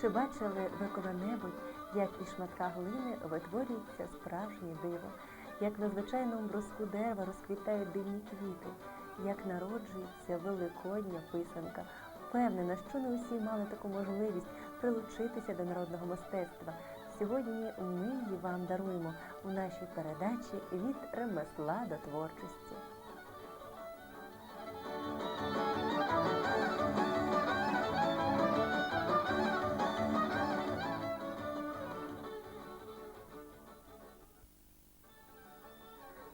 Чи бачили ви коли-небудь, як із шматка глини витворюється справжнє диво, як на звичайному бруску дерева розквітають дивні квіти, як народжується великодня писанка? Впевнена, що не усі мали таку можливість прилучитися до народного мистецтва. Сьогодні ми її вам даруємо у нашій передачі від ремесла до творчості.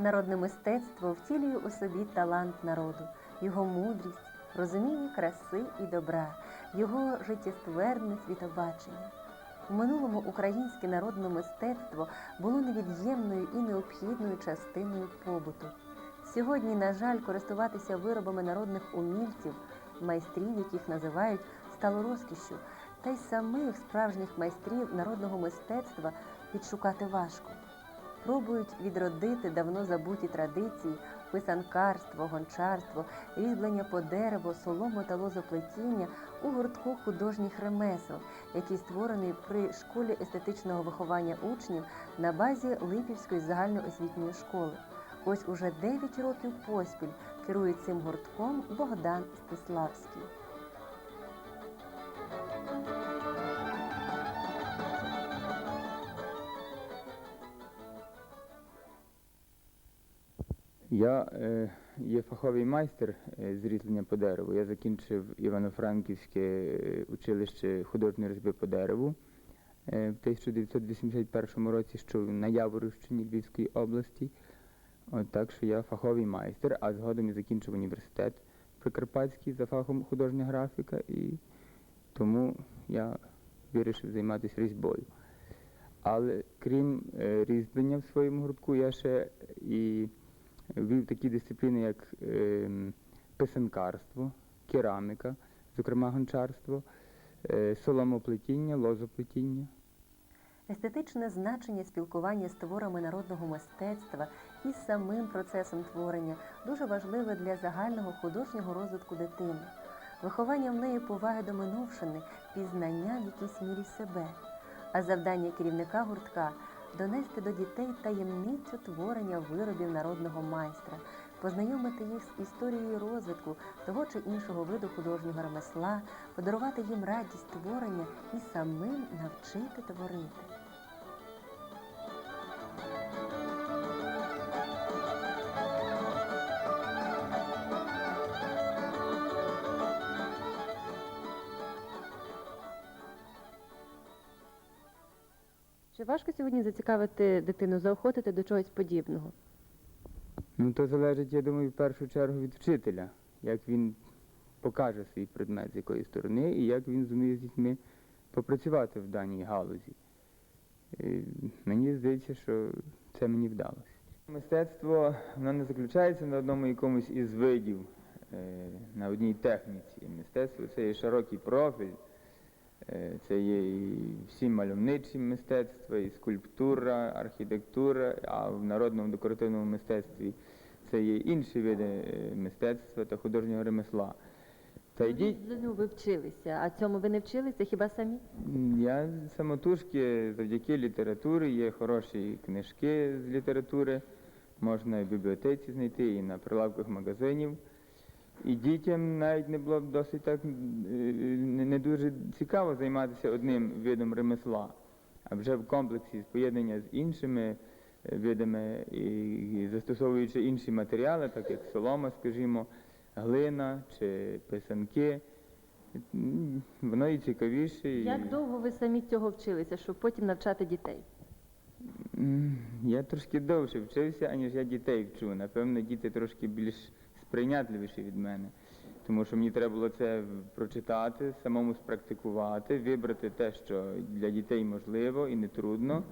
Народне мистецтво втілює у собі талант народу, його мудрість, розуміння краси і добра, його життєстверне світобачення. У минулому українське народне мистецтво було невід'ємною і необхідною частиною побуту. Сьогодні, на жаль, користуватися виробами народних умільців, майстрів, яких називають стало розкішшю, та й самих справжніх майстрів народного мистецтва відшукати важко. Пробують відродити давно забуті традиції, писанкарство, гончарство, різьблення по дереву, солому та лозоплетіння у гуртку художніх ремесел, який створений при школі естетичного виховання учнів на базі Липівської загальноосвітньої школи. Ось уже 9 років поспіль керує цим гуртком Богдан Стиславський. Я е, є фаховий майстер е, з різьблення по дереву. Я закінчив Івано-Франківське е, училище художньої різьби по дереву е, в 1981 році, що на Яворівщині Львівської області. От так що я фаховий майстер, а згодом я закінчив університет Прикарпатський за фахом художня графіка, і тому я вирішив займатися різьбою. Але крім е, різьблення в своєму гуртку, я ще і вів такі дисципліни, як ем, писанкарство, кераміка, зокрема гончарство, е, соломоплетіння, лозоплетіння. Естетичне значення спілкування з творами народного мистецтва і самим процесом творення дуже важливе для загального художнього розвитку дитини, виховання в неї поваги до минувшини, пізнання в якійсь мірі себе. А завдання керівника гуртка донести до дітей таємницю творення виробів народного майстра, познайомити їх з історією розвитку того чи іншого виду художнього ремесла, подарувати їм радість творення і самим навчити творити. Чи важко сьогодні зацікавити дитину, заохотити до чогось подібного? Ну, то залежить, я думаю, в першу чергу від вчителя, як він покаже свій предмет з якої сторони і як він зуміє з дітьми попрацювати в даній галузі. І мені здається, що це мені вдалося. Мистецтво воно не заключається на одному якомусь із видів, е, на одній техніці. Мистецтво це є широкий профіль, це є і всі мальовничі мистецтва, і скульптура, архітектура, а в народному декоративному мистецтві це є інші види е, мистецтва та художнього ремесла. Та йдіть, Ну, ви вчилися, а цьому ви не вчилися хіба самі? я самотужки завдяки літературі, є хороші книжки з літератури, можна і в бібліотеці знайти, і на прилавках магазинів. І дітям навіть не було б досить так е, не дуже цікаво займатися одним видом ремесла, а вже в комплексі з поєднання з іншими е, видами і застосовуючи інші матеріали, так як солома, скажімо, глина чи писанки. Воно і цікавіше. Як довго ви самі цього вчилися, щоб потім навчати дітей? Я трошки довше вчився, аніж я дітей вчу. Напевно, діти трошки більш сприйнятливіші від мене. Тому що мені треба було це прочитати, самому спрактикувати, вибрати те, що для дітей можливо і не трудно.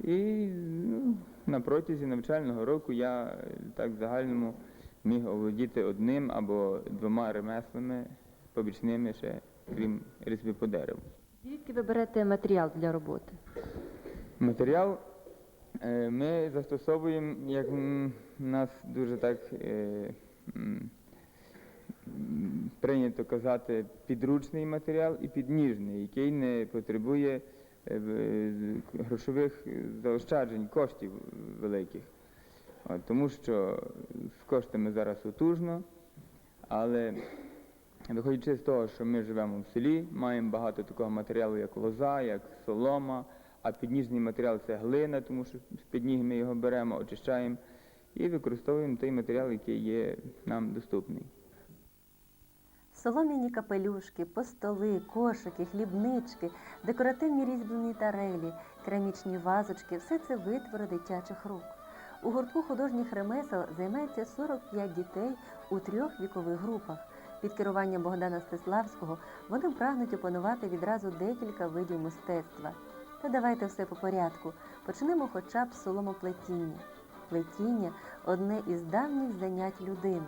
І ну, на протязі навчального року я е, так в загальному міг оволодіти одним або двома ремеслами побічними ще, крім різьби по дереву. Звідки ви берете матеріал для роботи? Матеріал е, ми застосовуємо, як у нас дуже так е, прийнято казати підручний матеріал і підніжний, який не потребує е, грошових заощаджень, коштів великих. Тому що з коштами зараз отужно, але виходячи з того, що ми живемо в селі, маємо багато такого матеріалу, як лоза, як солома, а підніжний матеріал це глина, тому що з під ми його беремо, очищаємо і використовуємо той матеріал, який є нам доступний. Солом'яні капелюшки, постоли, кошики, хлібнички, декоративні різьблені тарелі, керамічні вазочки все це витвори дитячих рук. У гуртку художніх ремесел займається 45 дітей у трьох вікових групах. Під керуванням Богдана Стеславського вони прагнуть опанувати відразу декілька видів мистецтва. Та давайте все по порядку. Почнемо хоча б з соломоплетіння. Плетіння одне із давніх занять людини.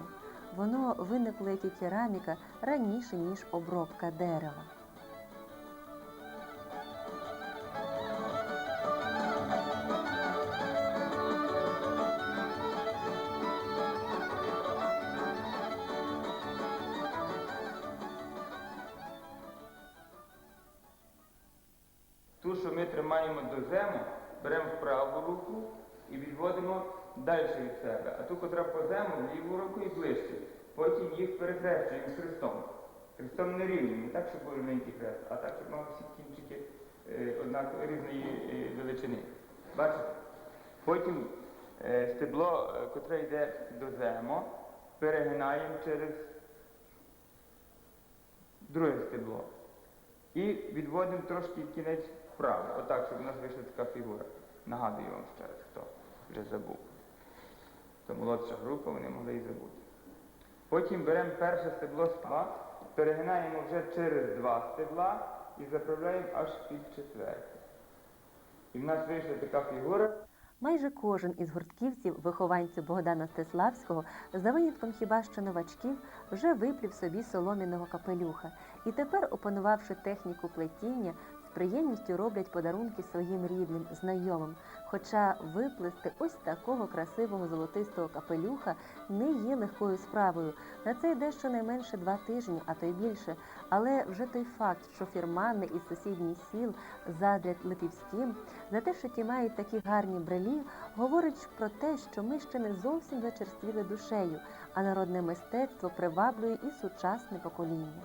Воно виникло як і кераміка раніше, ніж обробка дерева. Ту, що ми тримаємо до зему, беремо в праву руку і відводимо далі від себе. А ту, котра по зему, в ліву руку і ближче. Потім їх перехрещуємо хрестом. Хрестом не рівним, не так, щоб рівненький хрест, а так, щоб мав всі кінчики е, однак різної е, величини. Бачите? Потім е, стебло, е, котре йде до зему, перегинаємо через друге стебло. І відводимо трошки кінець вправо, отак, щоб у нас вийшла така фігура. Нагадую вам ще раз, хто вже забув. То молодша група, вони могли і забути. Потім беремо перше стебло спа, перегинаємо вже через два стебла і заправляємо аж під четверте. І в нас вийшла така фігура. Майже кожен із гуртківців, вихованців Богдана Стеславського, за винятком хіба що новачків, вже виплів собі соломіного капелюха і тепер, опанувавши техніку плетіння, приємністю роблять подарунки своїм рідним, знайомим. Хоча виплести ось такого красивого золотистого капелюха не є легкою справою. На це йде щонайменше два тижні, а то й більше. Але вже той факт, що фірмани із сусідніх сіл задрять липівським, за те, що ті мають такі гарні брелі, говорить про те, що ми ще не зовсім зачерствіли душею, а народне мистецтво приваблює і сучасне покоління.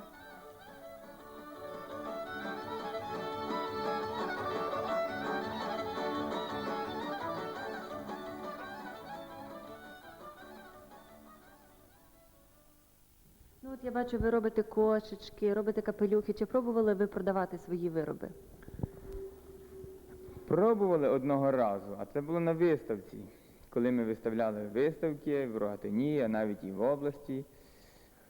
Бачу, ви робите кошечки, робите капелюхи. Чи пробували ви продавати свої вироби? Пробували одного разу, а це було на виставці. Коли ми виставляли виставки в Рогатині, а навіть і в області,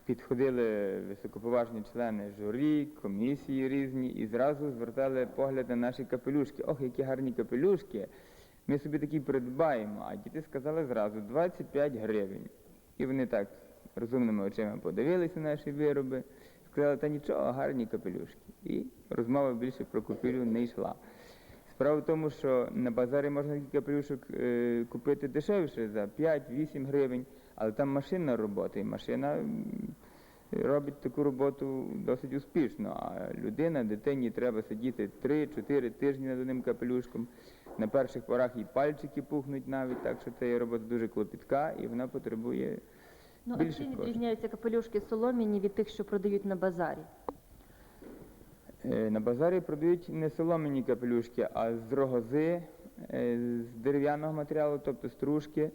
підходили високоповажні члени журі, комісії різні і зразу звертали погляд на наші капелюшки. Ох, які гарні капелюшки! Ми собі такі придбаємо, а діти сказали зразу 25 гривень. І вони так розумними очима подивилися наші вироби, сказали, та нічого, гарні капелюшки. І розмова більше про купівлю не йшла. Справа в тому, що на базарі можна капелюшок е, купити дешевше за 5-8 гривень, але там машинна робота, і машина робить таку роботу досить успішно. А людина, дитині треба сидіти 3-4 тижні над одним капелюшком. На перших порах і пальчики пухнуть навіть, так що це робота дуже клопітка і вона потребує Ну, а більше чим відрізняються капелюшки соломіні від тих, що продають на базарі? Е, На базарі продають не соломені капелюшки, а з рогози, е, з дерев'яного матеріалу, тобто стружки.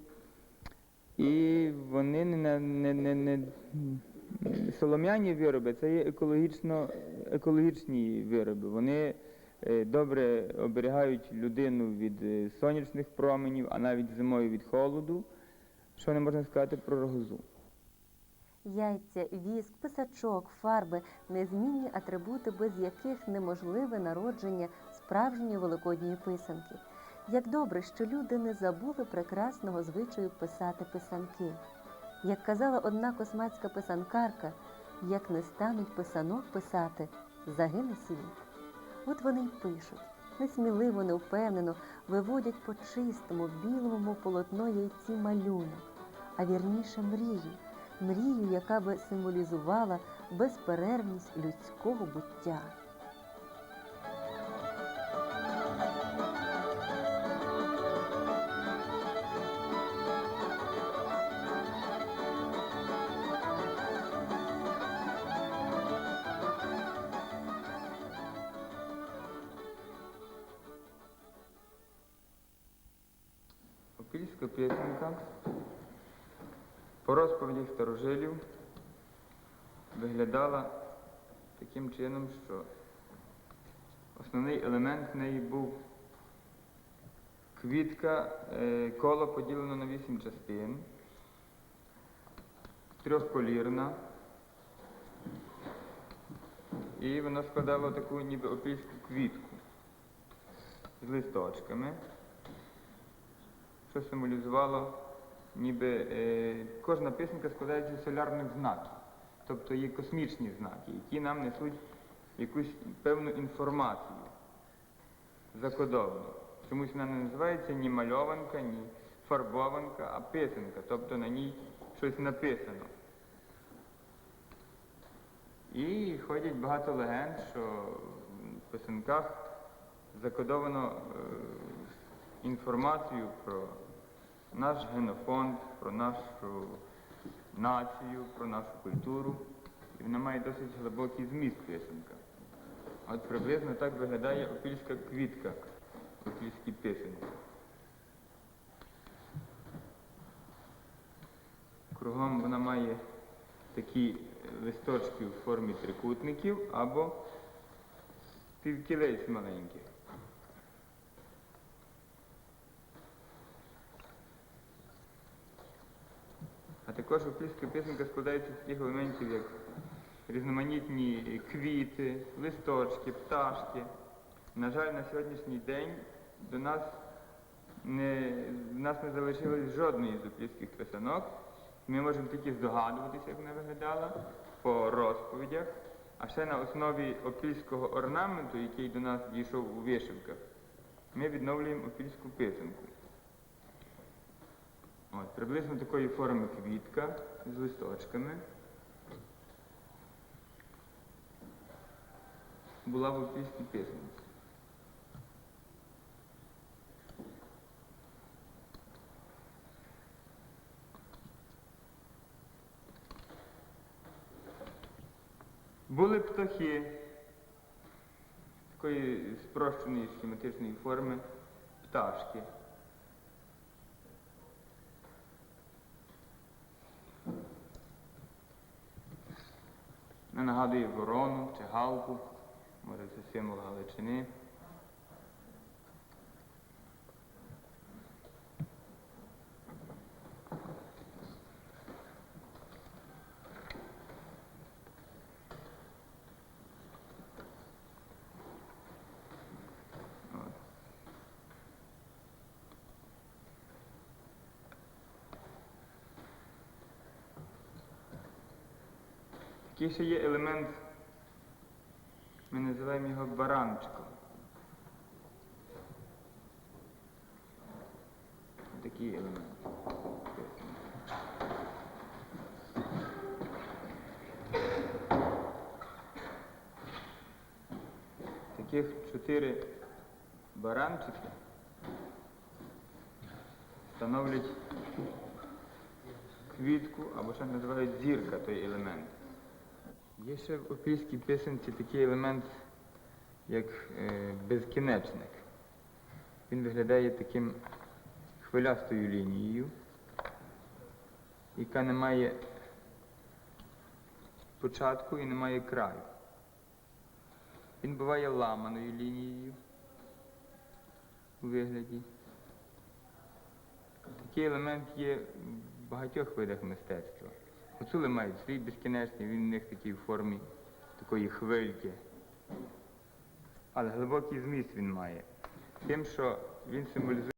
І вони не, на- не, не, не, солом'яні вироби це є екологічно, екологічні вироби. Вони е, добре оберігають людину від е, сонячних променів, а навіть зимою від холоду. Що не можна сказати про рогозу? Яйця, віск, писачок, фарби незмінні атрибути, без яких неможливе народження справжньої великодньої писанки. Як добре, що люди не забули прекрасного звичаю писати писанки. Як казала одна космацька писанкарка, як не стануть писанок писати, загине світ. От вони й пишуть, несміливо, невпевнено виводять по чистому, білому полотно яйці малюнок, а вірніше мрію, мрію, яка би символізувала безперервність людського буття. По розповідях старожилів виглядала таким чином, що основний елемент в неї був квітка, е, коло поділено на вісім частин, трьохколірна. І воно складало таку ніби опільську квітку з листочками що символізувало, ніби е, кожна писанка складається з солярних знаків, тобто є космічні знаки, які нам несуть якусь певну інформацію закодовану. Чомусь вона не називається ні мальованка, ні фарбованка, а писанка, тобто на ній щось написано. І ходять багато легенд, що в писанках закодовано е, інформацію про наш генофонд, про нашу націю, про нашу культуру. І вона має досить глибокий зміст писанка. От приблизно так виглядає опільська квітка в опільській писанці. Кругом вона має такі листочки в формі трикутників або півкілець маленьких. А також опільська писанка складається з таких елементів, як різноманітні квіти, листочки, пташки. На жаль, на сьогоднішній день до нас не, в нас не залишилось жодної з опільських писанок. Ми можемо тільки здогадуватися, як вона виглядала по розповідях, а ще на основі опільського орнаменту, який до нас дійшов у вишивках, ми відновлюємо опільську писанку. От, приблизно такої форми квітка з листочками. Була в опільській писанці. Були птахи такої спрощеної схематичної форми пташки. Не нагадує ворону чи галку, може це символ Галичини. Такий ще є елемент, ми називаємо його баранчиком. Такий елемент. Таких чотири баранчики становлять квітку або ще називають зірка той елемент. Є ще в опільській писанці такий елемент, як е, безкінечник. Він виглядає таким хвилястою лінією, яка не має початку і не має краю. Він буває ламаною лінією у вигляді. Такий елемент є в багатьох видах мистецтва. Гуцули мають свій безкінечний, він у них такий в формі такої хвильки. Але глибокий зміст він має. Тим, що він символізує